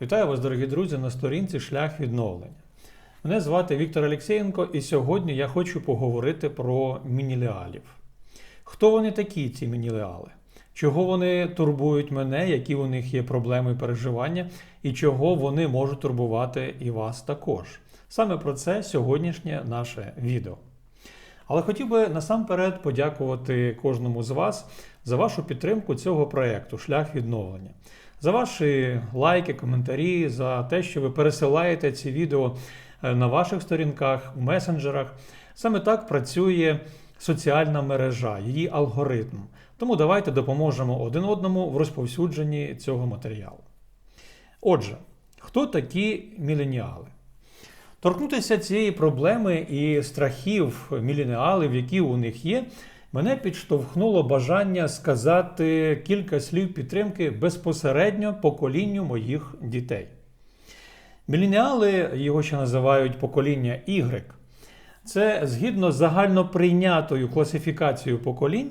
Вітаю вас, дорогі друзі, на сторінці Шлях відновлення. Мене звати Віктор Олексєєнко, і сьогодні я хочу поговорити про мінілеалів. Хто вони такі, ці мінілеали? Чого вони турбують мене, які у них є проблеми і переживання, і чого вони можуть турбувати і вас також? Саме про це сьогоднішнє наше відео. Але хотів би насамперед подякувати кожному з вас за вашу підтримку цього проєкту Шлях відновлення, за ваші лайки, коментарі, за те, що ви пересилаєте ці відео е, на ваших сторінках, в месенджерах. Саме так працює соціальна мережа, її алгоритм. Тому давайте допоможемо один одному в розповсюдженні цього матеріалу. Отже, хто такі міленіали? Торкнутися цієї проблеми і страхів міленіалів, які у них є, мене підштовхнуло бажання сказати кілька слів підтримки безпосередньо поколінню моїх дітей. Міленіали, його ще називають покоління Y, це згідно з загальноприйнятою класифікацією поколінь,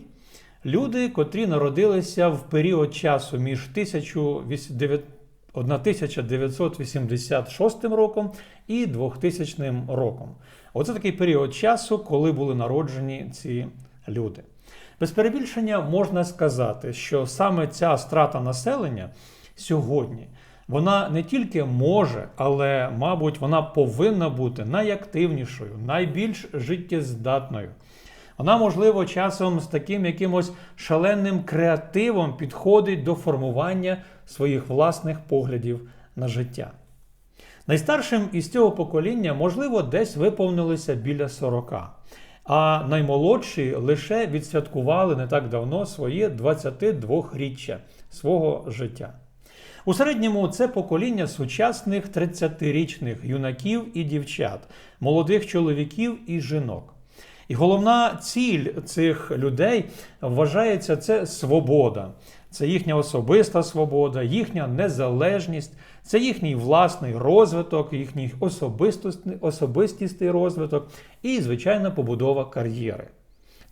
люди, котрі народилися в період часу між 1986 роком і 2000 роком. Оце такий період часу, коли були народжені ці люди. Без перебільшення можна сказати, що саме ця страта населення сьогодні вона не тільки може, але, мабуть, вона повинна бути найактивнішою, найбільш життєздатною. Вона, можливо, часом з таким якимось шаленим креативом підходить до формування своїх власних поглядів на життя. Найстаршим із цього покоління, можливо, десь виповнилося біля 40, а наймолодші лише відсвяткували не так давно своє 22-річчя свого життя. У середньому це покоління сучасних 30-річних юнаків і дівчат, молодих чоловіків і жінок. І головна ціль цих людей вважається це свобода, це їхня особиста свобода, їхня незалежність, це їхній власний розвиток, їхній особистісний розвиток і, звичайно, побудова кар'єри.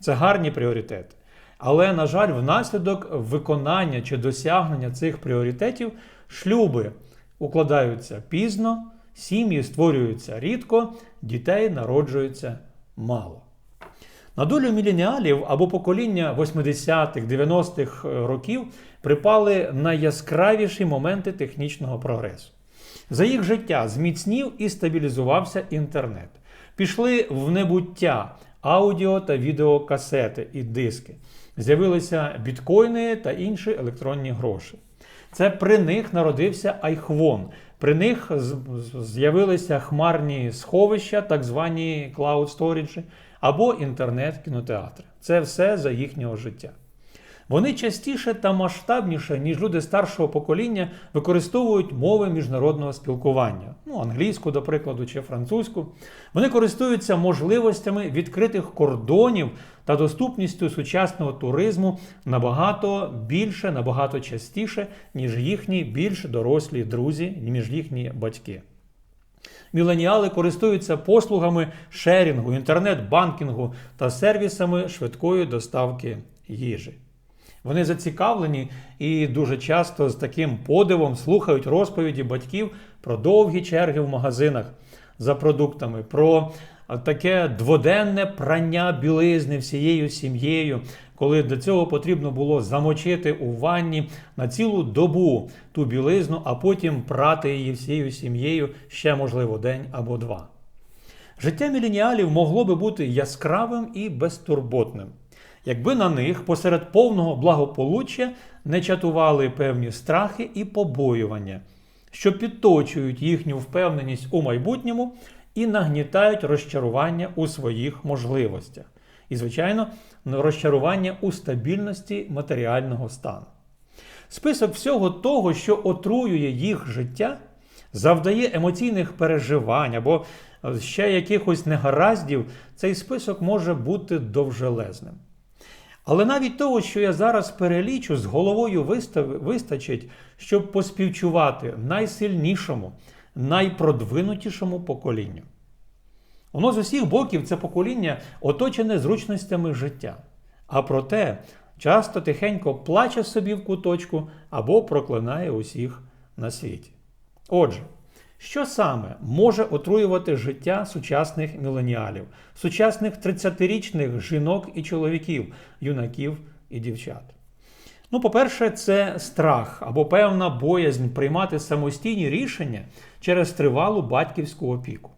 Це гарні пріоритети. Але, на жаль, внаслідок виконання чи досягнення цих пріоритетів шлюби укладаються пізно, сім'ї створюються рідко, дітей народжується мало. На долю міленіалів або покоління 80-х, 90-х років припали найяскравіші моменти технічного прогресу. За їх життя зміцнів і стабілізувався інтернет. Пішли в небуття аудіо та відеокасети і диски. З'явилися біткоїни та інші електронні гроші. Це при них народився айхвон. При них з'явилися хмарні сховища, так звані storage, або інтернет-кінотеатри. Це все за їхнього життя. Вони частіше та масштабніше, ніж люди старшого покоління, використовують мови міжнародного спілкування, ну, англійську, до прикладу, чи французьку. Вони користуються можливостями відкритих кордонів та доступністю сучасного туризму набагато більше, набагато частіше, ніж їхні більш дорослі друзі, ніж їхні батьки. Міленіали користуються послугами шерінгу, інтернет-банкінгу та сервісами швидкої доставки їжі. Вони зацікавлені і дуже часто з таким подивом слухають розповіді батьків про довгі черги в магазинах за продуктами, про таке дводенне прання білизни всією сім'єю, коли до цього потрібно було замочити у ванні на цілу добу ту білизну, а потім прати її всією сім'єю ще, можливо, день або два. Життя міленіалів могло би бути яскравим і безтурботним якби на них посеред повного благополуччя не чатували певні страхи і побоювання, що підточують їхню впевненість у майбутньому і нагнітають розчарування у своїх можливостях. І, звичайно, розчарування у стабільності матеріального стану. Список всього того, що отруює їх життя, завдає емоційних переживань або ще якихось негараздів, цей список може бути довжелезним. Але навіть того, що я зараз перелічу, з головою вистачить, щоб поспівчувати найсильнішому, найпродвинутішому поколінню. Воно з усіх боків це покоління оточене зручностями життя. А проте часто тихенько плаче собі в куточку або проклинає усіх на світі. Отже, що саме може отруювати життя сучасних міленіалів, сучасних 30-річних жінок і чоловіків, юнаків і дівчат? Ну, по-перше, це страх або певна боязнь приймати самостійні рішення через тривалу батьківську опіку.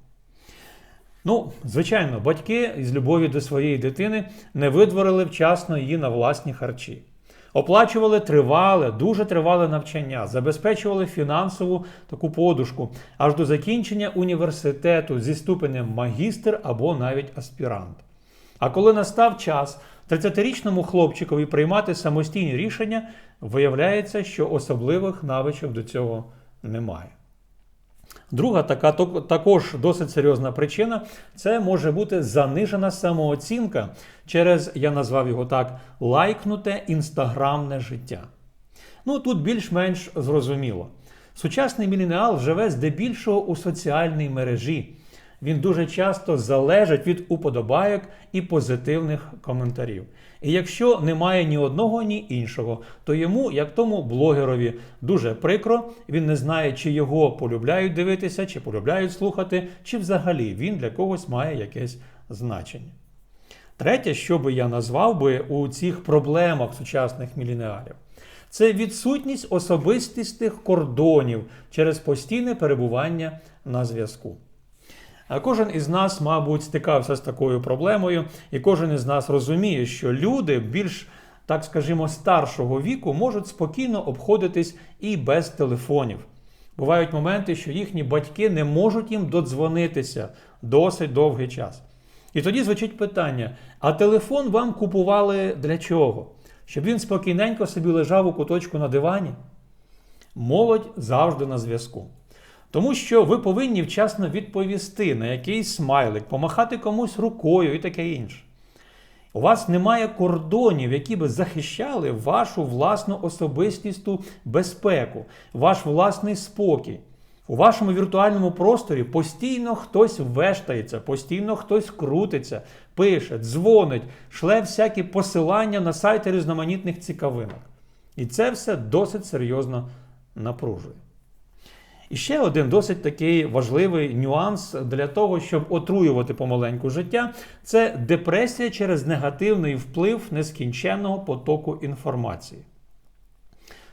Ну, звичайно, батьки із любові до своєї дитини не видворили вчасно її на власні харчі. Оплачували тривале, дуже тривале навчання, забезпечували фінансову таку подушку аж до закінчення університету зі ступенем магістр або навіть аспірант. А коли настав час 30-річному хлопчикові приймати самостійні рішення, виявляється, що особливих навичок до цього немає. Друга така також досить серйозна причина це може бути занижена самооцінка через, я назвав його так, лайкнуте інстаграмне життя. Ну тут більш-менш зрозуміло. Сучасний міленіал живе здебільшого у соціальній мережі. Він дуже часто залежить від уподобайок і позитивних коментарів. І якщо немає ні одного, ні іншого, то йому, як тому блогерові, дуже прикро, він не знає, чи його полюбляють дивитися, чи полюбляють слухати, чи взагалі він для когось має якесь значення. Третє, що би я назвав би у цих проблемах сучасних міленіалів, це відсутність особистістих кордонів через постійне перебування на зв'язку. Кожен із нас, мабуть, стикався з такою проблемою, і кожен із нас розуміє, що люди більш, так скажімо, старшого віку можуть спокійно обходитись і без телефонів. Бувають моменти, що їхні батьки не можуть їм додзвонитися досить довгий час. І тоді звучить питання: а телефон вам купували для чого? Щоб він спокійненько собі лежав у куточку на дивані? Молодь завжди на зв'язку. Тому що ви повинні вчасно відповісти на якийсь смайлик, помахати комусь рукою і таке інше. У вас немає кордонів, які би захищали вашу власну особистісту безпеку, ваш власний спокій. У вашому віртуальному просторі постійно хтось вештається, постійно хтось крутиться, пише, дзвонить, шле всякі посилання на сайти різноманітних цікавинок. І це все досить серйозно напружує. І ще один досить такий важливий нюанс для того, щоб отруювати помаленьку життя, це депресія через негативний вплив нескінченного потоку інформації.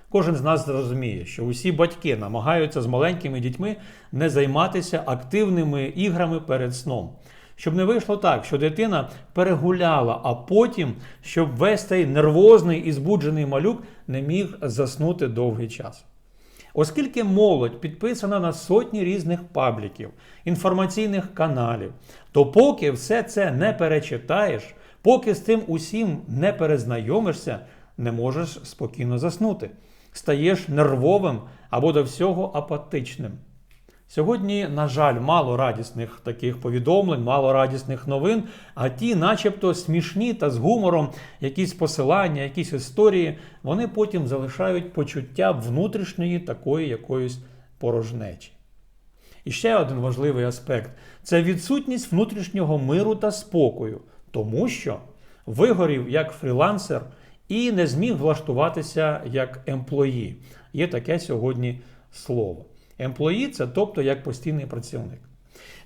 Кожен з нас зрозуміє, що усі батьки намагаються з маленькими дітьми не займатися активними іграми перед сном. Щоб не вийшло так, що дитина перегуляла, а потім, щоб весь цей нервозний і збуджений малюк не міг заснути довгий час. Оскільки молодь підписана на сотні різних пабліків, інформаційних каналів, то поки все це не перечитаєш, поки з цим усім не перезнайомишся, не можеш спокійно заснути. Стаєш нервовим або до всього апатичним. Сьогодні, на жаль, мало радісних таких повідомлень, мало радісних новин, а ті, начебто, смішні та з гумором, якісь посилання, якісь історії, вони потім залишають почуття внутрішньої такої якоїсь порожнечі. І ще один важливий аспект це відсутність внутрішнього миру та спокою, тому що вигорів як фрілансер і не зміг влаштуватися як емплої. Є таке сьогодні слово. Емплої це тобто як постійний працівник.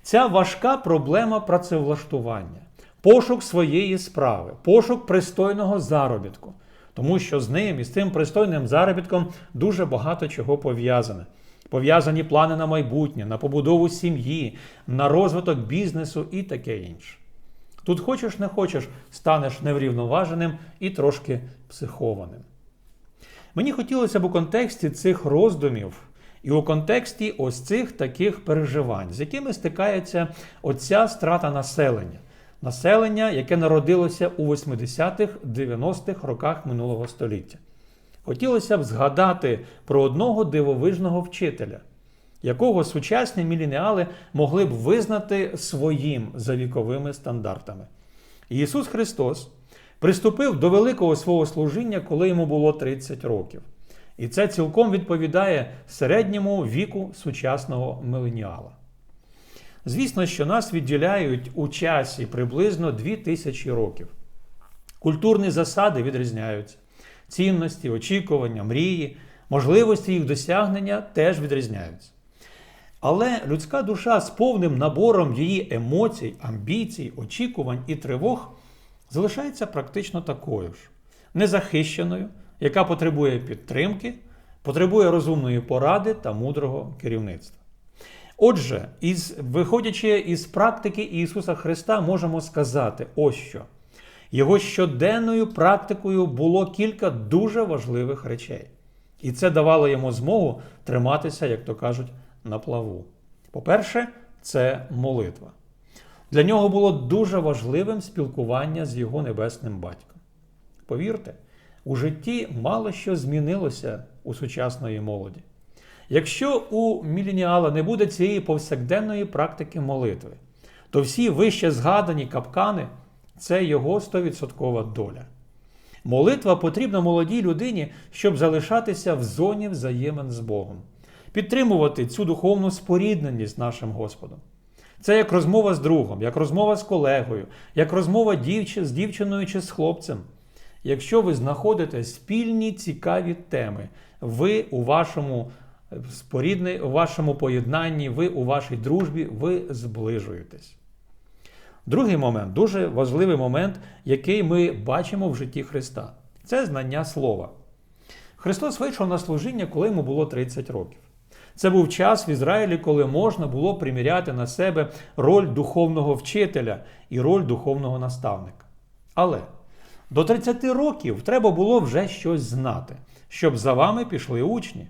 Ця важка проблема працевлаштування, пошук своєї справи, пошук пристойного заробітку. Тому що з ним і з цим пристойним заробітком дуже багато чого пов'язане. Пов'язані плани на майбутнє, на побудову сім'ї, на розвиток бізнесу і таке інше. Тут хочеш не хочеш, станеш неврівноваженим і трошки психованим. Мені хотілося б у контексті цих роздумів і у контексті ось цих таких переживань, з якими стикається оця страта населення. Населення, яке народилося у 80-х-90-х роках минулого століття. Хотілося б згадати про одного дивовижного вчителя, якого сучасні мілініали могли б визнати своїм за віковими стандартами. Ісус Христос приступив до великого свого служіння, коли йому було 30 років. І це цілком відповідає середньому віку сучасного миленіала. Звісно, що нас відділяють у часі приблизно 2000 років. Культурні засади відрізняються, цінності, очікування, мрії, можливості їх досягнення теж відрізняються. Але людська душа з повним набором її емоцій, амбіцій, очікувань і тривог залишається практично такою ж, незахищеною, яка потребує підтримки, потребує розумної поради та мудрого керівництва. Отже, із, виходячи із практики Ісуса Христа, можемо сказати ось що. Його щоденною практикою було кілька дуже важливих речей. І це давало йому змогу триматися, як то кажуть, на плаву. По-перше, це молитва. Для нього було дуже важливим спілкування з його небесним батьком. Повірте, у житті мало що змінилося у сучасної молоді. Якщо у міленіала не буде цієї повсякденної практики молитви, то всі вище згадані капкани це його 100% доля. Молитва потрібна молодій людині, щоб залишатися в зоні взаємин з Богом, підтримувати цю духовну спорідненість з нашим Господом. Це як розмова з другом, як розмова з колегою, як розмова дівч... з дівчиною чи з хлопцем. Якщо ви знаходите спільні цікаві теми, ви у вашому спорідне, у вашому поєднанні, ви у вашій дружбі, ви зближуєтесь. Другий момент, дуже важливий момент, який ми бачимо в житті Христа це знання Слова. Христос вийшов на служіння, коли йому було 30 років. Це був час в Ізраїлі, коли можна було приміряти на себе роль духовного вчителя і роль духовного наставника. Але до 30 років треба було вже щось знати, щоб за вами пішли учні.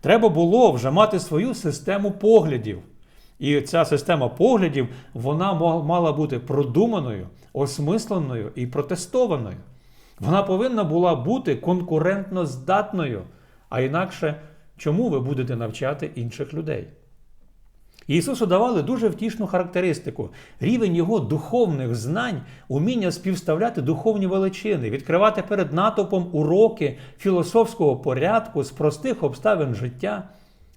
Треба було вже мати свою систему поглядів. І ця система поглядів вона мала бути продуманою, осмисленою і протестованою. Вона повинна була бути конкурентно здатною, а інакше, чому ви будете навчати інших людей? Ісусу давали дуже втішну характеристику, рівень його духовних знань, уміння співставляти духовні величини, відкривати перед натовпом уроки філософського порядку з простих обставин життя.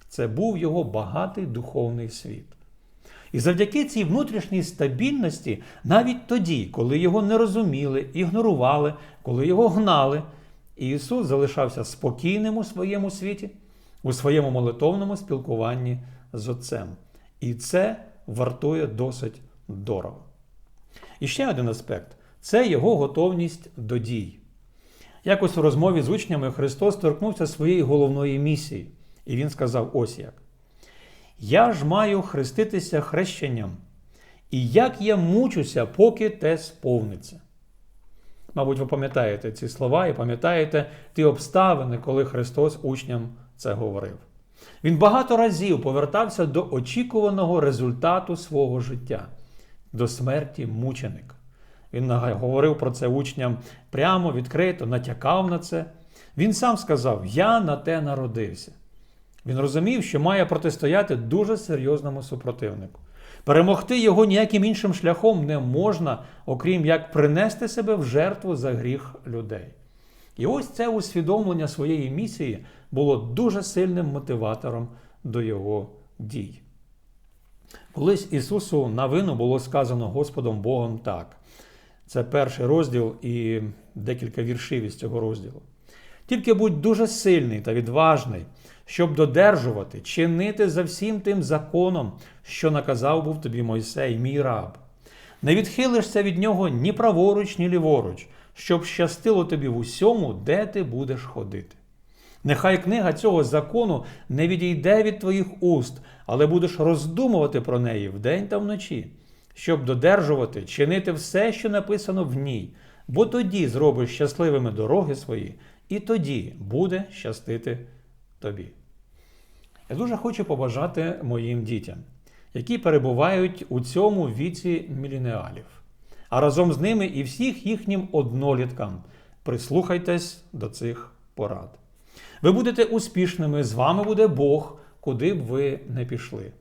Це був його багатий духовний світ. І завдяки цій внутрішній стабільності, навіть тоді, коли його не розуміли, ігнорували, коли його гнали, Ісус залишався спокійним у своєму світі, у своєму молитовному спілкуванні з Отцем. І це вартує досить дорого. І ще один аспект це його готовність до дій. Якось у розмові з учнями Христос торкнувся своєї головної місії, і Він сказав: ось як. Я ж маю хреститися хрещенням, і як я мучуся, поки те сповниться. Мабуть, ви пам'ятаєте ці слова і пам'ятаєте ті обставини, коли Христос учням це говорив. Він багато разів повертався до очікуваного результату свого життя, до смерті мученика. Він говорив про це учням прямо, відкрито, натякав на це. Він сам сказав: Я на те народився. Він розумів, що має протистояти дуже серйозному супротивнику. Перемогти його ніяким іншим шляхом не можна, окрім як принести себе в жертву за гріх людей. І ось це усвідомлення своєї місії було дуже сильним мотиватором до його дій. Колись Ісусу на вину було сказано Господом Богом так. Це перший розділ і декілька віршів із цього розділу. Тільки будь дуже сильний та відважний, щоб додержувати, чинити за всім тим законом, що наказав був тобі Мойсей, мій раб. Не відхилишся від нього ні праворуч, ні ліворуч, щоб щастило тобі в усьому, де ти будеш ходити. Нехай книга цього закону не відійде від твоїх уст, але будеш роздумувати про неї вдень та вночі, щоб додержувати, чинити все, що написано в ній, бо тоді зробиш щасливими дороги свої, і тоді буде щастити тобі. Я дуже хочу побажати моїм дітям, які перебувають у цьому віці міленіалів, а разом з ними і всіх їхнім одноліткам. Прислухайтесь до цих порад. Ви будете успішними, з вами буде Бог, куди б ви не пішли.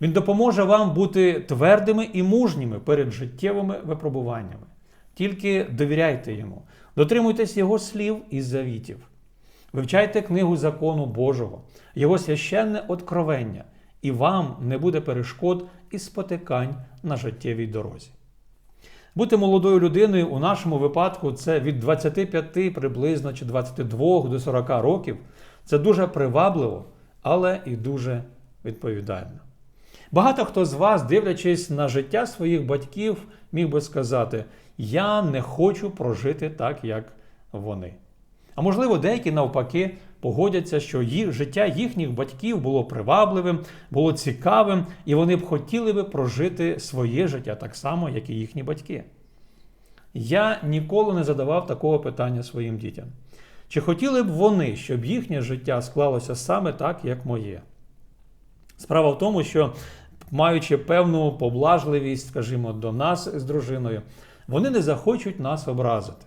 Він допоможе вам бути твердими і мужніми перед життєвими випробуваннями. Тільки довіряйте йому, дотримуйтесь Його слів і завітів. Вивчайте книгу закону Божого, Його священне откровення, і вам не буде перешкод і спотикань на життєвій дорозі. Бути молодою людиною у нашому випадку це від 25 приблизно чи 22 до 40 років. Це дуже привабливо, але і дуже відповідально. Багато хто з вас, дивлячись на життя своїх батьків, міг би сказати: Я не хочу прожити так, як вони. А можливо, деякі навпаки погодяться, що їх життя їхніх батьків було привабливим, було цікавим, і вони б хотіли би прожити своє життя так само, як і їхні батьки. Я ніколи не задавав такого питання своїм дітям. Чи хотіли б вони, щоб їхнє життя склалося саме так, як моє? Справа в тому, що маючи певну поблажливість, скажімо, до нас з дружиною, вони не захочуть нас образити.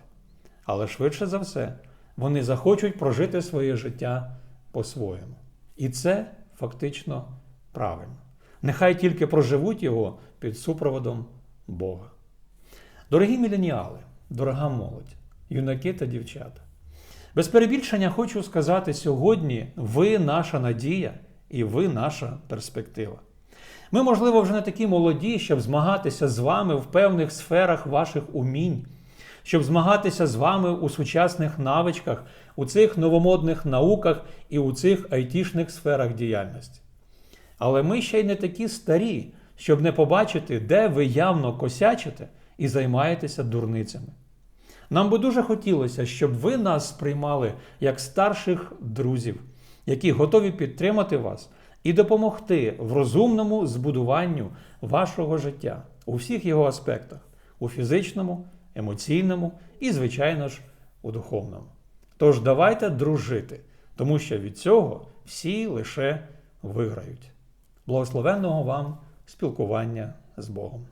Але швидше за все, вони захочуть прожити своє життя по-своєму. І це фактично правильно. Нехай тільки проживуть його під супроводом Бога. Дорогі міленіали, дорога молодь, юнаки та дівчата. Без перебільшення хочу сказати сьогодні: ви наша надія і ви наша перспектива. Ми, можливо, вже не такі молоді, щоб змагатися з вами в певних сферах ваших умінь, щоб змагатися з вами у сучасних навичках, у цих новомодних науках і у цих айтішних сферах діяльності. Але ми ще й не такі старі, щоб не побачити, де ви явно косячите і займаєтеся дурницями. Нам би дуже хотілося, щоб ви нас сприймали як старших друзів, які готові підтримати вас і допомогти в розумному збудуванню вашого життя у всіх його аспектах у фізичному, емоційному і, звичайно ж, у духовному. Тож давайте дружити, тому що від цього всі лише виграють. Благословенного вам спілкування з Богом.